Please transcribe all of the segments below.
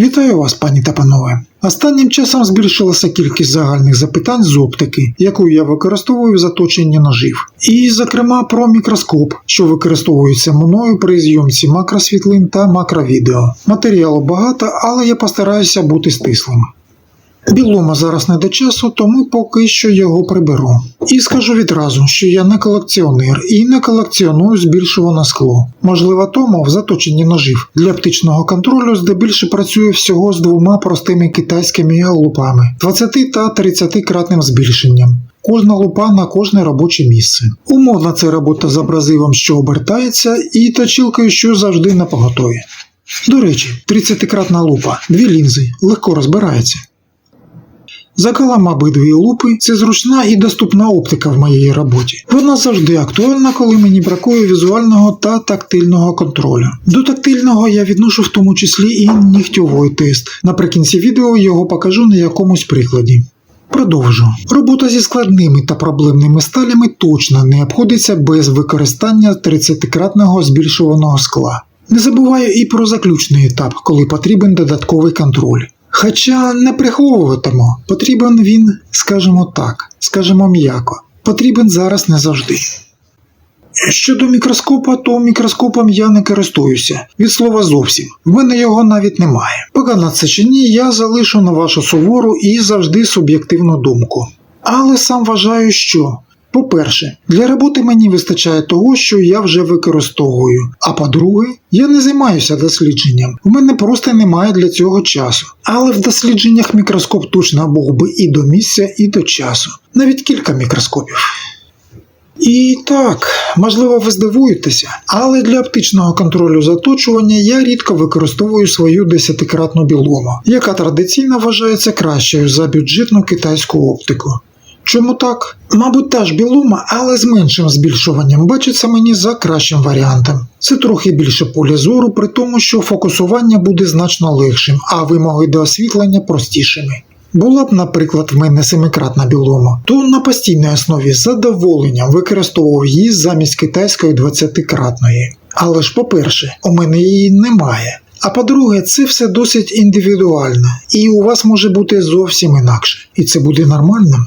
Вітаю вас, пані та панове. Останнім часом збільшилася кількість загальних запитань з оптики, яку я використовую в заточенні ножів, і, зокрема, про мікроскоп, що використовується мною при зйомці макросвітлин та макровідео. Матеріалу багато, але я постараюся бути стислим. Білома зараз не до часу, тому поки що його приберу. І скажу відразу, що я не колекціонер і не колекціоную збільшуване скло. Можливо, тому в заточенні ножів для оптичного контролю здебільше працює всього з двома простими китайськими лупами 20 та 30 кратним збільшенням. Кожна лупа на кожне робоче місце. Умовно це робота з абразивом, що обертається, і точилкою, що завжди на поготові. До речі, 30-кратна лупа, дві лінзи, легко розбирається. Загалом обидві лупи це зручна і доступна оптика в моїй роботі. Вона завжди актуальна, коли мені бракує візуального та тактильного контролю. До тактильного я відношу в тому числі і нігтьовий тест. Наприкінці відео його покажу на якомусь прикладі. Продовжу. Робота зі складними та проблемними сталями точно не обходиться без використання 30-кратного збільшуваного скла. Не забуваю і про заключний етап, коли потрібен додатковий контроль. Хоча не приховуватиму, потрібен він, скажімо так, скажімо м'яко, потрібен зараз не завжди. Щодо мікроскопа, то мікроскопом я не користуюся, від слова зовсім. В мене його навіть немає. Погано це чи ні, я залишу на вашу сувору і завжди суб'єктивну думку. Але сам вважаю, що. По-перше, для роботи мені вистачає того, що я вже використовую. А по-друге, я не займаюся дослідженням. У мене просто немає для цього часу. Але в дослідженнях мікроскоп точно був би і до місця, і до часу. Навіть кілька мікроскопів. І так, можливо, ви здивуєтеся, але для оптичного контролю заточування я рідко використовую свою 10-кратну білому, яка традиційно вважається кращою за бюджетну китайську оптику. Чому так? Мабуть, та ж білома, але з меншим збільшуванням бачиться мені за кращим варіантом. Це трохи більше поля зору, при тому, що фокусування буде значно легшим, а вимоги до освітлення простішими. Була б, наприклад, в мене семикратна білома, то на постійній основі з задоволенням використовував її замість китайської 20-кратної. Але ж, по-перше, у мене її немає. А по-друге, це все досить індивідуально, і у вас може бути зовсім інакше, і це буде нормально.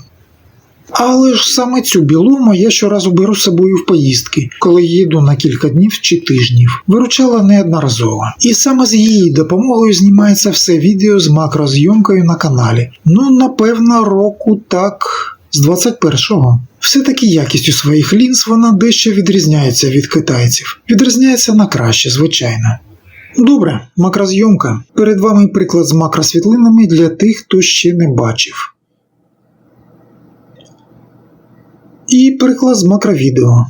Але ж саме цю білому я щоразу беру з собою в поїздки, коли їду на кілька днів чи тижнів. Виручала неодноразово. І саме з її допомогою знімається все відео з макрозйомкою на каналі. Ну, напевно, року так. З 21-го. Все-таки якістю своїх лінз вона дещо відрізняється від китайців. Відрізняється на краще, звичайно. Добре, макрозйомка. Перед вами приклад з макросвітлинами для тих, хто ще не бачив. І приклад з макровідео.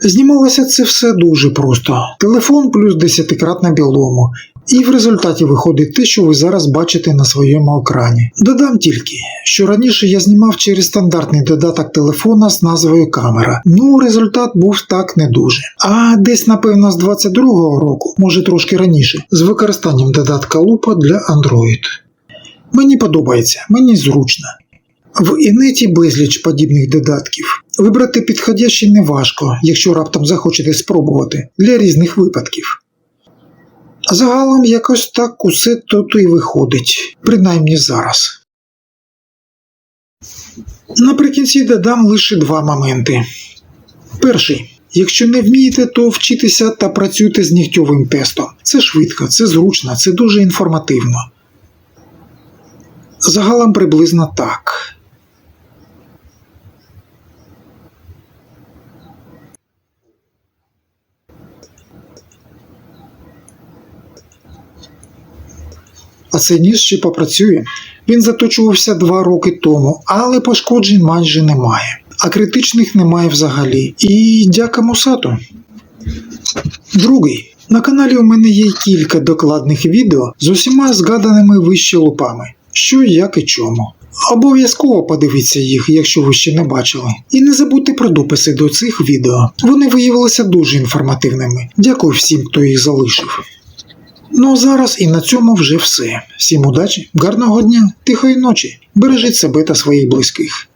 Знімалося це все дуже просто. Телефон плюс 10-кратна білому. І в результаті виходить те, що ви зараз бачите на своєму екрані. Додам тільки, що раніше я знімав через стандартний додаток телефона з назвою камера. Ну, результат був так не дуже. А десь, напевно, з 22-го року, може трошки раніше, з використанням додатка лупа для Android. Мені подобається, мені зручно. В інеті безліч подібних додатків. Вибрати підходящий неважко, якщо раптом захочете спробувати, для різних випадків. Загалом якось так усе тут і виходить, принаймні зараз. Наприкінці додам лише два моменти. Перший. Якщо не вмієте, то вчитися та працюйте з нігтьовим тестом. Це швидко, це зручно, це дуже інформативно. Загалом приблизно так. А цей ніж ще попрацює. Він заточувався два роки тому, але пошкоджень майже немає. А критичних немає взагалі. І дяка Мусату. Другий. На каналі у мене є кілька докладних відео з усіма згаданими вище лупами, що як і чому. Обов'язково подивіться їх, якщо ви ще не бачили. І не забудьте про дописи до цих відео. Вони виявилися дуже інформативними. Дякую всім, хто їх залишив. Ну а зараз і на цьому вже все. Всім удачі, гарного дня, тихої ночі. Бережіть себе та своїх близьких.